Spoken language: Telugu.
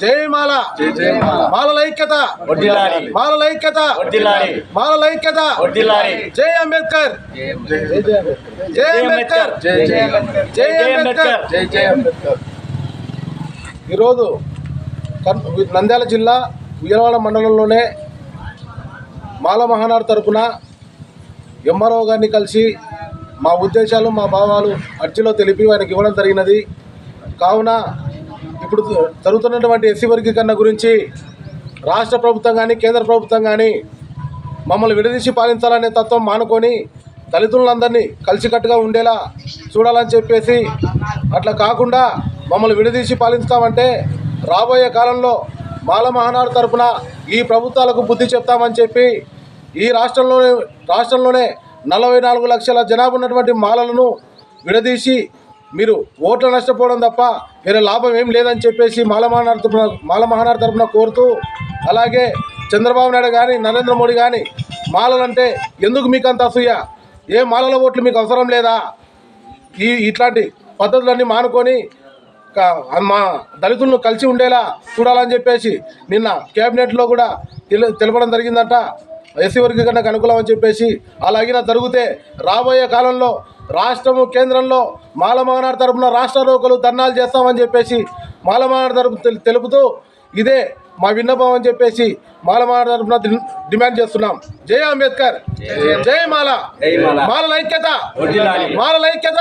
జై మాల మాలల ఐక్యత మాలల ఐక్యత మాలల ఐక్యత జై అంబేద్కర్. జై అంబేద్కర్. జై అంబేద్కర్. ఈరోజు నంద్యాల జిల్లా ఉయ్యలవాడ మండలంలోనే మాల మహానాడు తరపున ఎంఆర్ఓ గారిని కలిసి మా ఉద్దేశాలు మా భావాలు అర్జీలో తెలిపి ఆయనకి ఇవ్వడం జరిగినది. కావున ఇప్పుడు జరుగుతున్నటువంటి ఎస్సీ వర్గీకరణ గురించి రాష్ట్ర ప్రభుత్వం కానీ కేంద్ర ప్రభుత్వం కానీ మమ్మల్ని విడదీసి పాలించాలనే తత్వం మానుకొని దళితులందరినీ కలిసికట్టుగా ఉండేలా చూడాలని చెప్పేసి అట్లా కాకుండా మమ్మల్ని విడదీసి పాలిస్తామంటే రాబోయే కాలంలో మాల మహానాడు తరఫున ఈ ప్రభుత్వాలకు బుద్ధి చెప్తామని చెప్పి ఈ రాష్ట్రంలోనే రాష్ట్రంలోనే నలభై నాలుగు లక్షల జనాభా ఉన్నటువంటి మాలలను విడదీసి మీరు ఓట్లు నష్టపోవడం తప్ప వేరే లాభం ఏం లేదని చెప్పేసి మాల తరపున మాల మహానాడు తరపున కోరుతూ అలాగే చంద్రబాబు నాయుడు కానీ నరేంద్ర మోడీ కానీ మాలలంటే ఎందుకు మీకు అంత అసూయ? ఏ మాలల ఓట్లు మీకు అవసరం లేదా? ఈ ఇట్లాంటి పద్ధతులన్నీ మానుకొని మా దళితులను కలిసి ఉండేలా చూడాలని చెప్పేసి నిన్న కేబినెట్లో కూడా తెలి తెలపడం జరిగిందంట. ఎస్సీ వర్గీకరణకు అనుకూలం అని చెప్పేసి అలాగిన జరిగితే రాబోయే కాలంలో రాష్ట్రము కేంద్రంలో మాలమహానాడు తరపున రాష్ట్ర రోగులు ధర్నాలు చేస్తామని చెప్పేసి మాలమహానాడు తరపు తెలు- తెలుపుతూ ఇదే మా విన్నపం అని చెప్పేసి మాలమహానాడు తరపున డిమాండ్ చేస్తున్నాం. జై అంబేద్కర్. జై మాల. మాలల ఐక్యత మాలల ఐక్యత